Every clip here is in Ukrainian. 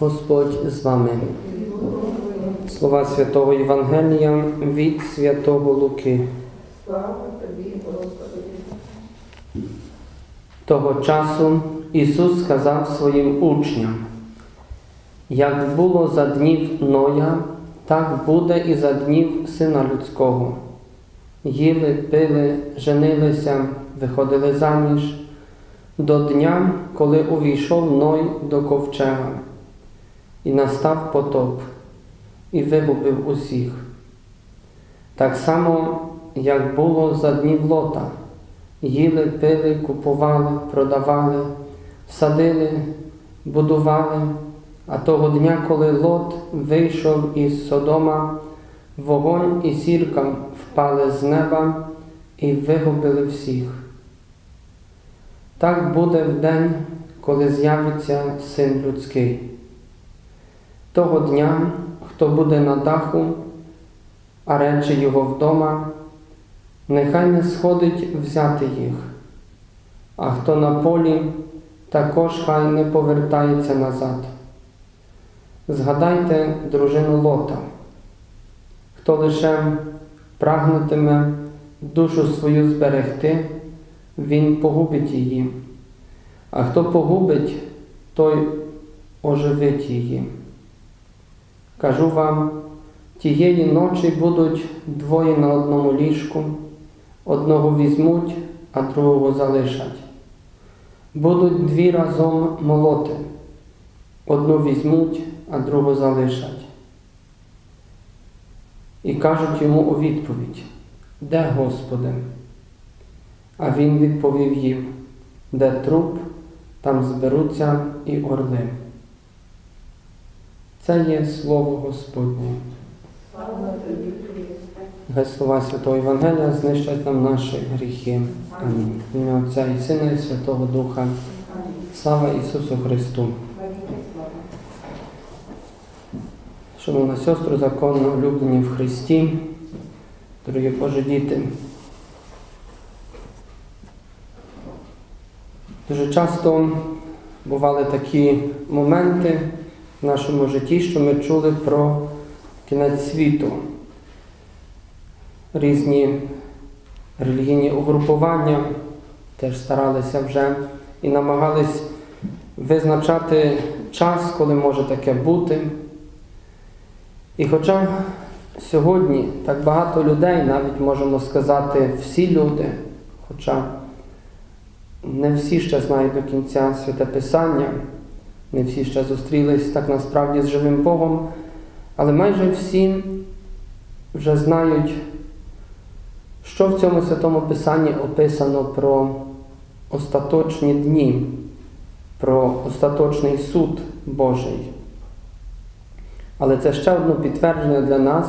Господь з вами. Слова святого Євангелія від святого Луки. Того часу Ісус сказав своїм учням, як було за днів Ноя, так буде і за днів Сина Людського. Їли, пили, женилися, виходили заміж до дня, коли увійшов Ной до ковчега, і настав потоп, і вигубив усіх. Так само, як було за днів Лота. Їли, пили, купували, продавали, садили, будували, а того дня, коли Лот вийшов із Содома, вогонь і сірка впали з неба і вигубили всіх. Так буде в день, коли з'явиться Син людський. Того дня, хто буде на даху, а речі його вдома, нехай не сходить взяти їх, а хто на полі, також хай не повертається назад. Згадайте дружину Лота, хто лише прагнутиме душу свою зберегти, він погубить її, а хто погубить, той оживить її. Кажу вам, тієї ночі будуть двоє на одному ліжку, одного візьмуть, а другого залишать. Будуть дві разом молоти, одну візьмуть, а другу залишать. І кажуть йому у відповідь, де Господи? А він відповів їм, де труп, там зберуться і орли. Це є слово Господнє. Хай слова Святого Євангелія знищать нам наші гріхи. Амінь. Ім'я Отця і Сина, і Святого Духа. Слава Ісусу Христу. Шановна сестру, законно улюблені в Христі, дорогі Божі діти. Дуже часто бували такі моменти в нашому житті, що ми чули про кінець світу. Різні релігійні угрупування теж старалися вже і намагались визначати час, коли може таке бути. І хоча сьогодні так багато людей, навіть можемо сказати, всі люди, хоча не всі ще знають до кінця святе Писання, не всі ще зустрілись так насправді з живим Богом, але майже всі вже знають, що в цьому святому Писанні описано про остаточні дні, про остаточний суд Божий. Але це ще одне підтвердження для нас,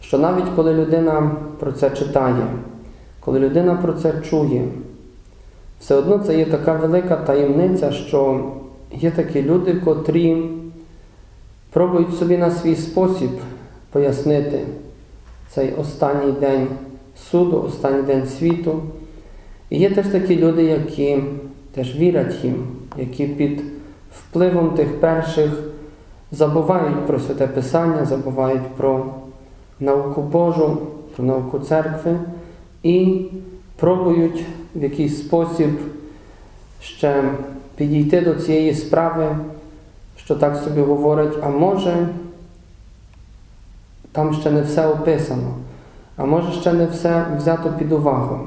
що навіть коли людина про це читає, коли людина про це чує, все одно це є така велика таємниця, що є такі люди, котрі пробують собі на свій спосіб пояснити цей останній день суду, останній день світу. І є теж такі люди, які теж вірять їм, які під впливом тих перших забувають про святе Писання, забувають про науку Божу, про науку церкви і пробують в якийсь спосіб ще підійти до цієї справи, що так собі говорять, а може там ще не все описано, а може ще не все взято під увагу.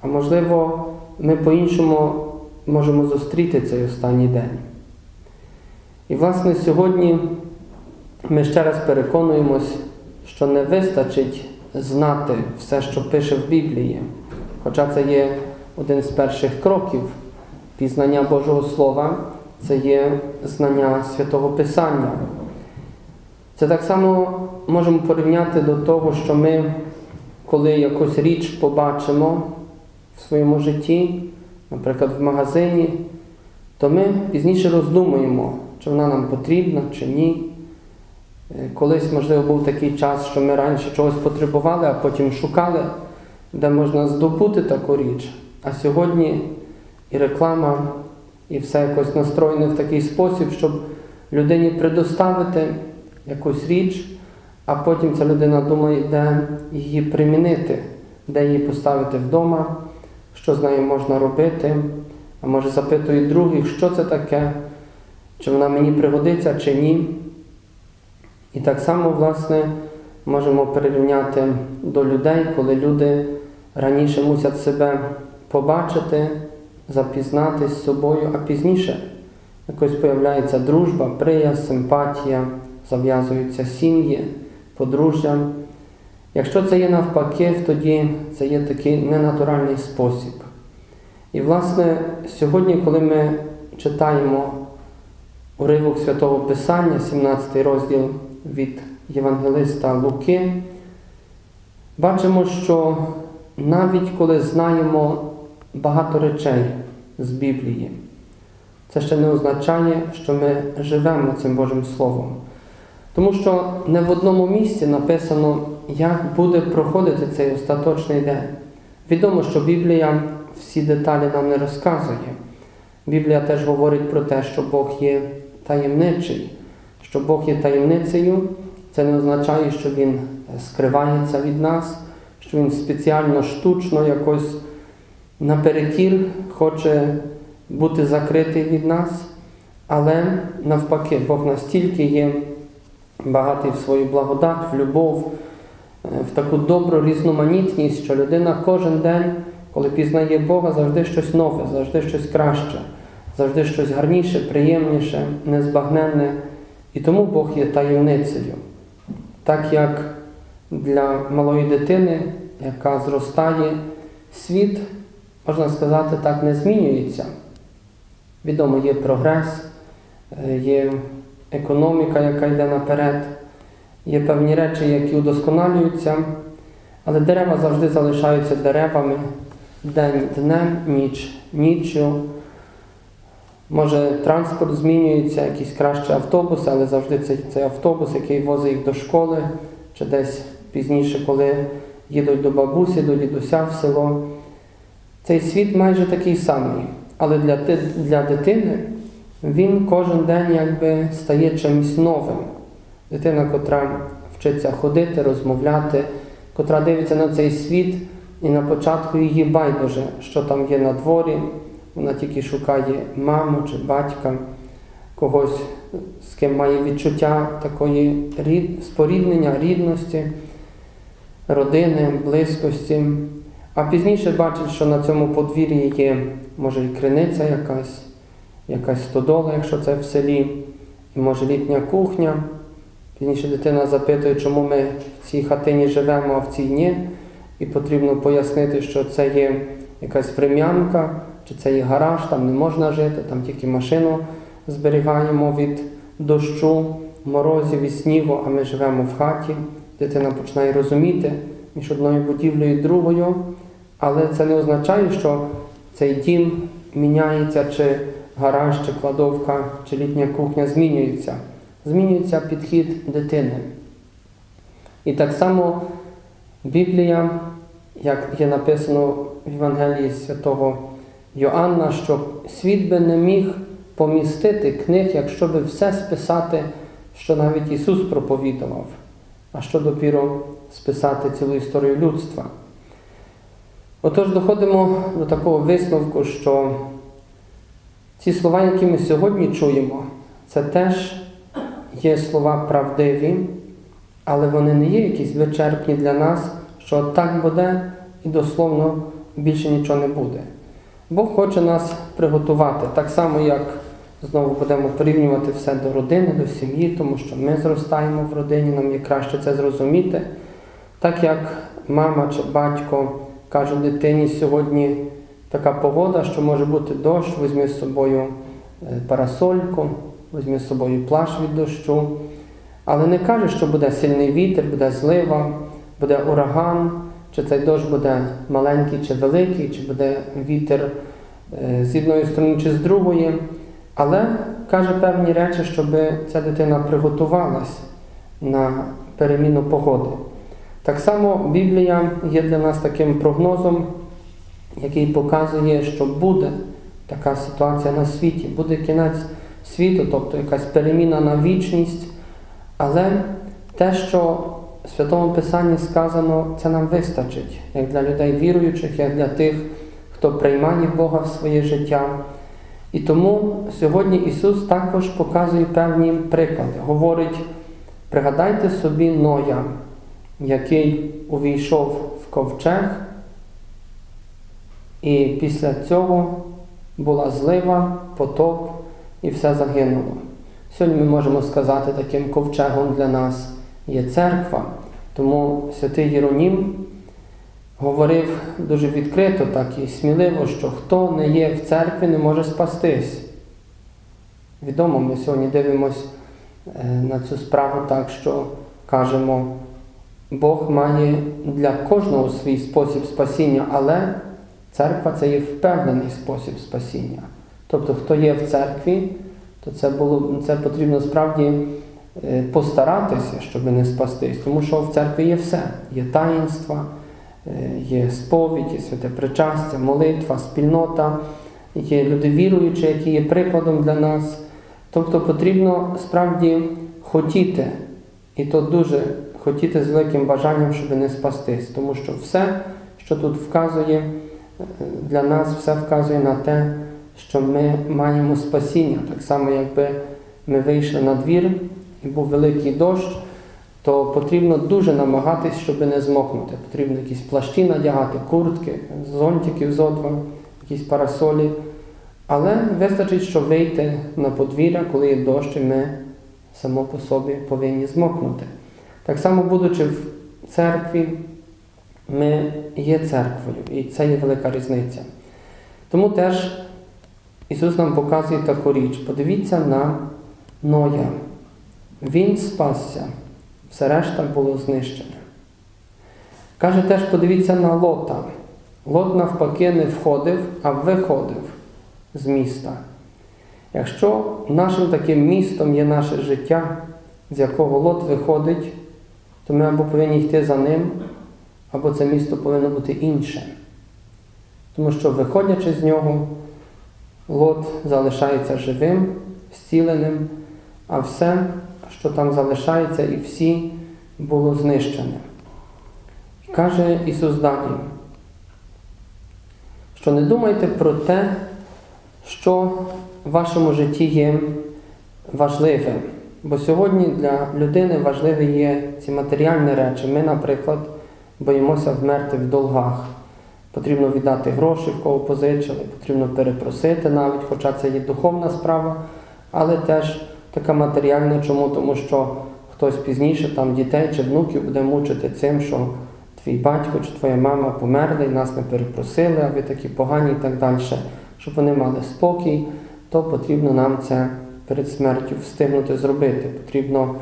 А можливо, ми по-іншому можемо зустріти цей останній день. І, власне, сьогодні ми ще раз переконуємось, що не вистачить знати все, що пише в Біблії, хоча це є один з перших кроків пізнання Божого Слова, це є знання святого Писання. Це так само можемо порівняти до того, що ми, коли якусь річ побачимо в своєму житті, наприклад, в магазині, то ми пізніше роздумуємо, чи вона нам потрібна, чи ні. Е, Колись, можливо, був такий час, що ми раніше чогось потребували, а потім шукали, де можна здобути таку річ. А сьогодні і реклама, і все якось настроєне в такий спосіб, щоб людині предоставити якусь річ, а потім ця людина думає, де її примінити, де її поставити вдома, що з нею можна робити, а може запитує других, що це таке, чи вона мені пригодиться, чи ні. І так само, власне, можемо перерівняти до людей, коли люди раніше мусять себе побачити, запізнатись з собою, а пізніше якось появляється дружба, приязнь, симпатія, зав'язуються сім'ї, подружжя. Якщо це є навпаки, тоді це є такий ненатуральний спосіб. І, власне, сьогодні, коли ми читаємо уривок Святого Писання, 17 розділ від Євангелиста Луки, бачимо, що навіть коли знаємо багато речей з Біблії, це ще не означає, що ми живемо цим Божим Словом. Тому що не в одному місці написано, як буде проходити цей остаточний день. Відомо, що Біблія всі деталі нам не розказує. Біблія теж говорить про те, що Бог є таємничий, що Бог є таємницею, це не означає, що Він скривається від нас, що Він спеціально штучно якось наперекір хоче бути закритий від нас, але навпаки, Бог настільки є багатий в свою благодать, в любов, в таку добру різноманітність, що людина кожен день, коли пізнає Бога, завжди щось нове, завжди щось краще, завжди щось гарніше, приємніше, незбагненне. І тому Бог є таємницею. Так як для малої дитини, яка зростає, світ, можна сказати, так не змінюється. Відомо, є прогрес, є економіка, яка йде наперед, є певні речі, які удосконалюються, але дерева завжди залишаються деревами день днем, ніч ніччю. Може, транспорт змінюється, якісь кращі автобуси, але завжди цей, цей автобус, який возить їх до школи, чи десь пізніше, коли їдуть до бабусі, до дідуся в село. Цей світ майже такий самий. Але для, для дитини він кожен день якби стає чимось новим. Дитина, котра вчиться ходити, розмовляти, котра дивиться на цей світ, і на початку її байдуже, що там є на дворі, вона тільки шукає маму чи батька, когось, з ким має відчуття такої рід, споріднення, рідності, родини, близькості. А пізніше бачить, що на цьому подвір'ї є, може, і криниця якась, якась стодола, якщо це в селі, і може літня кухня. Пізніше дитина запитує, чому ми в цій хатині живемо, а в цій ні. І потрібно пояснити, що це є якась врем'янка, чи це є гараж, там не можна жити, там тільки машину зберігаємо від дощу, морозів і снігу, а ми живемо в хаті. Дитина починає розуміти між одною будівлею і другою, але це не означає, що цей дім міняється, чи гараж, чи кладовка, чи літня кухня змінюється. Змінюється підхід дитини. І так само Біблія, як є написано в Євангелії святого Йоанна, що світ би не міг помістити книг, якщо би все списати, що навіть Ісус проповідував, а що допіро списати цілу історію людства. Отож, доходимо до такого висновку, що ці слова, які ми сьогодні чуємо, це теж є слова правдиві, але вони не є якісь вичерпні для нас, що так буде і дословно більше нічого не буде. Бог хоче нас приготувати, так само, як знову будемо порівнювати все до родини, до сім'ї, тому що ми зростаємо в родині, нам є краще це зрозуміти. Так як мама чи батько каже дитині сьогодні така погода, що може бути дощ, візьми з собою парасольку, візьми з собою плащ від дощу. Але не каже, що буде сильний вітер, буде злива, буде ураган, чи цей дощ буде маленький чи великий, чи буде вітер з одної сторони чи з другої. Але каже певні речі, щоб ця дитина приготувалась на переміну погоди. Так само Біблія є для нас таким прогнозом, який показує, що буде така ситуація на світі, буде кінець світу, тобто якась переміна на вічність. Але те, що в Святому Писанні сказано, це нам вистачить, як для людей віруючих, як для тих, хто приймає Бога в своє життя. І тому сьогодні Ісус також показує певні приклади. Говорить, пригадайте собі Ноя, який увійшов в ковчег, і після цього була злива, потоп і все загинуло. Сьогодні ми можемо сказати, таким ковчегом для нас є церква. Тому святий Єронім говорив дуже відкрито, так і сміливо, що хто не є в церкві, не може спастись. Відомо, ми сьогодні дивимося на цю справу так, що кажемо, Бог має для кожного свій спосіб спасіння, але церква це є впевнений спосіб спасіння. Тобто, хто є в церкві, то це було, це потрібно справді е, постаратися, щоб не спастись, тому що в церкві є все. Є таїнства, е, є сповідь, є святе причастя, молитва, спільнота, є люди віруючі, які є прикладом для нас. Тобто потрібно справді хотіти, і то дуже хотіти з великим бажанням, щоб не спастись, тому що все, що тут вказує, е, для нас все вказує на те, що ми маємо спасіння. Так само, якби ми вийшли на двір і був великий дощ, то потрібно дуже намагатись, щоб не змокнути. Потрібно якісь плащі надягати, куртки, зонтиків зо два, якісь парасолі. Але вистачить, що вийти на подвір'я, коли є дощ, і ми само по собі повинні змокнути. Так само, будучи в церкві, ми є церквою, і це є велика різниця. Тому теж Ісус нам показує таку річ. Подивіться на Ноя. Він спасся, все решта було знищене. Каже теж, подивіться на Лота. Лот навпаки не входив, а виходив з міста. Якщо нашим таким містом є наше життя, з якого Лот виходить, то ми або повинні йти за ним, або це місто повинно бути інше. Тому що, виходячи з нього, Лот залишається живим, зціленим, а все, що там залишається, і всі було знищене. Каже Ісус далі, що не думайте про те, що в вашому житті є важливим. Бо сьогодні для людини важливі є ці матеріальні речі. Ми, наприклад, боїмося вмерти в долгах. Потрібно віддати гроші, в кого позичили, потрібно перепросити навіть, хоча це є духовна справа, але теж така матеріальна. Чому? Тому що хтось пізніше там дітей чи внуків буде мучити цим, що твій батько чи твоя мама померли і нас не перепросили, а ви такі погані і так далі. Щоб вони мали спокій, то потрібно нам це перед смертю встигнути зробити. Потрібно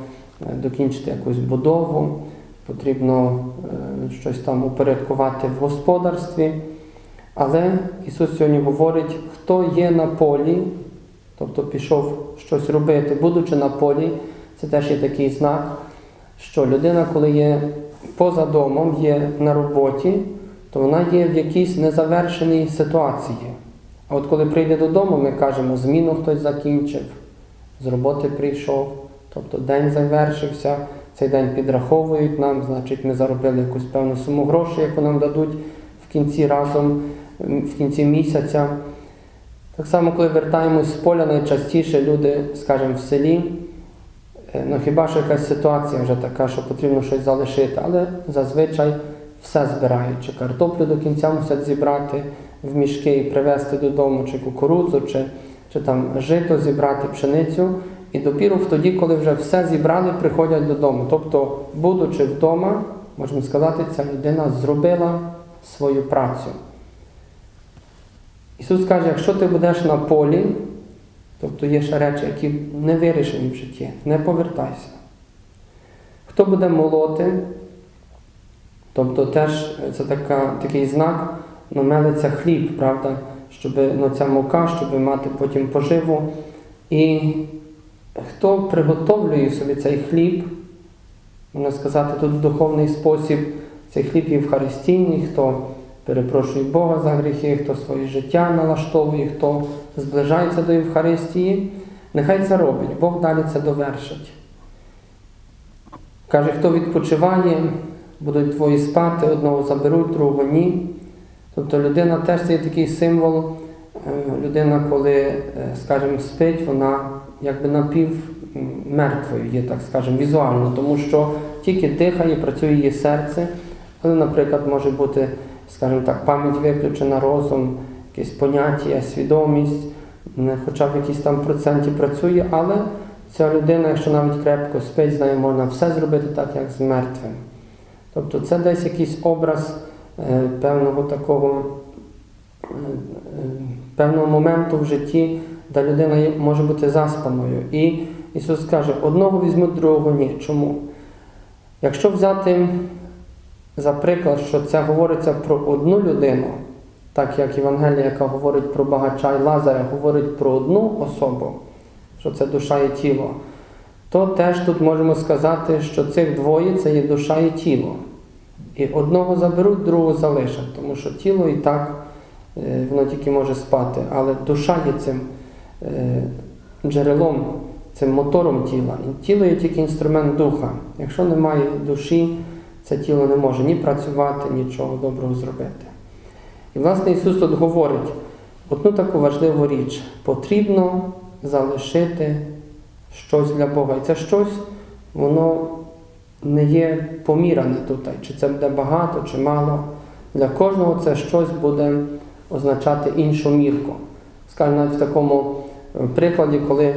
докінчити якусь будову, потрібно щось там упорядкувати в господарстві. Але Ісус сьогодні говорить, хто є на полі, тобто пішов щось робити, будучи на полі, це теж є такий знак, що людина, коли є поза домом, є на роботі, то вона є в якійсь незавершеній ситуації. А от коли прийде додому, ми кажемо, зміну хтось закінчив, з роботи прийшов, тобто день завершився, цей день підраховують нам, значить ми заробили якусь певну суму грошей, яку нам дадуть в кінці разом, в кінці місяця. Так само, коли вертаємось з поля, найчастіше люди, скажімо, в селі, ну хіба що якась ситуація вже така, що потрібно щось залишити, але зазвичай все збирають, чи картоплю до кінця мусять зібрати в мішки і привезти додому, чи кукурудзу, чи, чи там жито зібрати, пшеницю. І допіру тоді, коли вже все зібрали, приходять додому. Тобто, будучи вдома, можемо сказати, ця людина зробила свою працю. Ісус каже, якщо ти будеш на полі, тобто є ще речі, які не вирішені в житті, не повертайся. Хто буде молоти, тобто теж це така, такий знак, ну, мелиться хліб, правда, щоб ну, ця мука, щоб мати потім поживу. І хто приготовлює собі цей хліб, можна сказати, тут в духовний спосіб, цей хліб євхаристійний, хто перепрошує Бога за гріхи, хто своє життя налаштовує, хто зближається до Євхаристії, Нехай це робить, Бог далі це довершить. Каже, хто відпочиває, будуть твої спати, одного заберуть, другого ні. Тобто людина теж це є такий символ. Е, Людина, коли, е, скажімо, спить, вона якби напів мертвою є, так скажемо, візуально, тому що тільки дихає, працює її серце, але, наприклад, може бути, скажімо так, пам'ять виключена, розум, якесь поняття, свідомість, хоча в якійсь там проценті працює, але ця людина, якщо навіть крепко спить, з нею можна все зробити так, як з мертвим. Тобто це десь якийсь образ певного такого е, е, певного моменту в житті, де людина може бути заспаною. І Ісус каже, одного візьмуть, другого ні. Чому? Якщо взяти за приклад, що це говориться про одну людину, так як Євангелія, яка говорить про багача і Лазаря, говорить про одну особу, що це душа і тіло, то теж тут можемо сказати, що цих двоє це є душа і тіло. І одного заберуть, другого залишать, тому що тіло і так е, воно тільки може спати, але душа є цим е, джерелом, цим мотором тіла. І тіло є тільки інструмент духа. Якщо немає душі, це тіло не може ні працювати, нічого доброго зробити. І власне Ісус тут говорить одну таку важливу річ: потрібно залишити щось для Бога. І це щось, воно не є поміране тут, чи це буде багато, чи мало. Для кожного це щось буде означати іншу мірку. Скажімо, навіть в такому е, прикладі, коли е,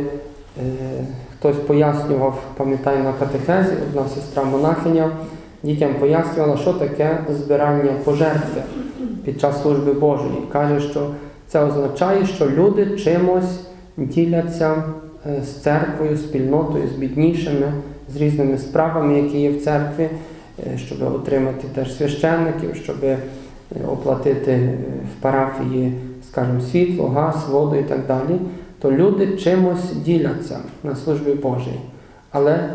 хтось пояснював, пам'ятаю на катехезі, одна сестра монахиня дітям пояснювала, що таке збирання пожертви під час служби Божої. Каже, що це означає, що люди чимось діляться е, з церквою, спільнотою, з біднішими, з різними справами, які є в церкві, е, щоб отримати теж священників, щоб е, оплатити е, в парафії, скажімо, світло, газ, воду і так далі, то люди чимось діляться на службі Божій. Але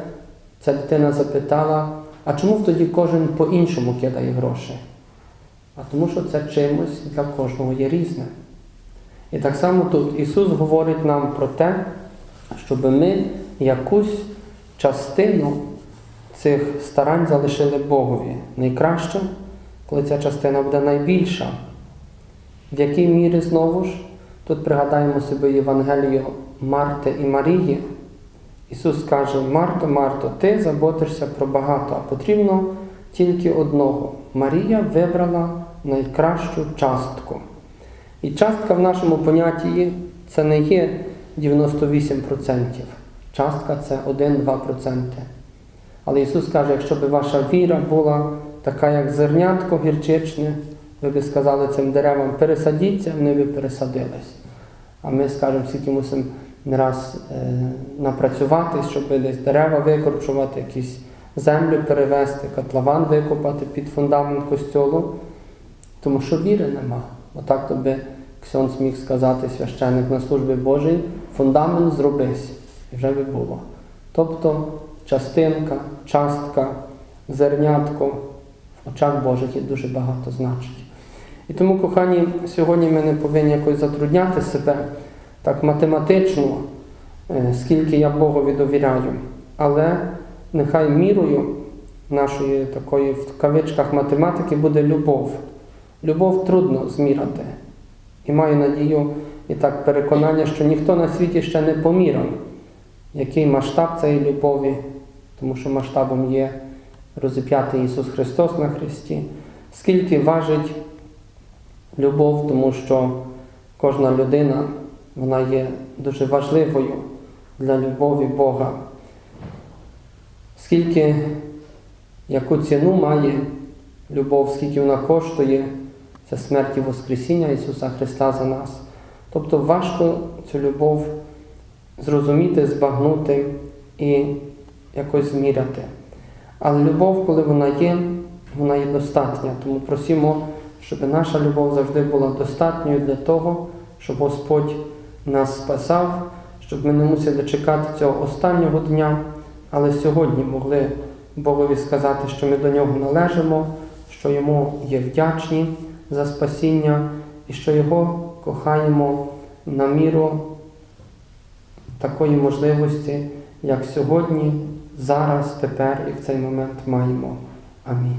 ця дитина запитала, а чому тоді кожен по-іншому кидає гроші? А тому що це чимось для кожного є різне. І так само тут Ісус говорить нам про те, щоб ми якусь частину цих старань залишили Богові. Найкраще, коли ця частина буде найбільша. В якій мірі знову ж, тут пригадаємо собі Євангелію Марти і Марії. Ісус каже, Марто, Марто, ти заботишся про багато, а потрібно тільки одного. Марія вибрала найкращу частку. І частка в нашому понятті це не є 98%. Частка це 1-2%. Але Ісус каже, якщо б ваша віра була така, як зернятко гірчичне, ви б сказали цим деревам, пересадіться, вони б пересадились. А ми, скажемо, скільки мусимо не раз е, напрацюватись, щоб десь дерева викорчувати, якісь землю перевести, котлован викопати під фундамент костьолу, тому що віри нема. Отак тобі Ксьонс міг сказати священник на службі Божій, фундамент зробись, вже би було. Тобто частинка, частка, зернятко в очах Божих є дуже багато значить. І тому, кохані, сьогодні ми не повинні якось затрудняти себе так математично, е, скільки я Богові довіряю. Але нехай мірою нашої такої в кавичках математики буде любов. Любов трудно зміряти. І маю надію і так переконання, що ніхто на світі ще не поміряв, який масштаб цієї любові, тому що масштабом є розіп'ятий Ісус Христос на Христі, скільки важить любов, тому що кожна людина вона є дуже важливою для любові Бога. Скільки, яку ціну має любов, скільки вона коштує, це смерть і Воскресіння Ісуса Христа за нас. Тобто важко цю любов зрозуміти, збагнути і якось зміряти. Але любов, коли вона є, вона є достатня. Тому просимо, щоб наша любов завжди була достатньою для того, щоб Господь нас спасав, щоб ми не мусили чекати цього останнього дня, але сьогодні могли Богові сказати, що ми до нього належимо, що йому є вдячні за спасіння і що Його кохаємо на міру такої можливості, як сьогодні, зараз, тепер і в цей момент маємо. Амінь.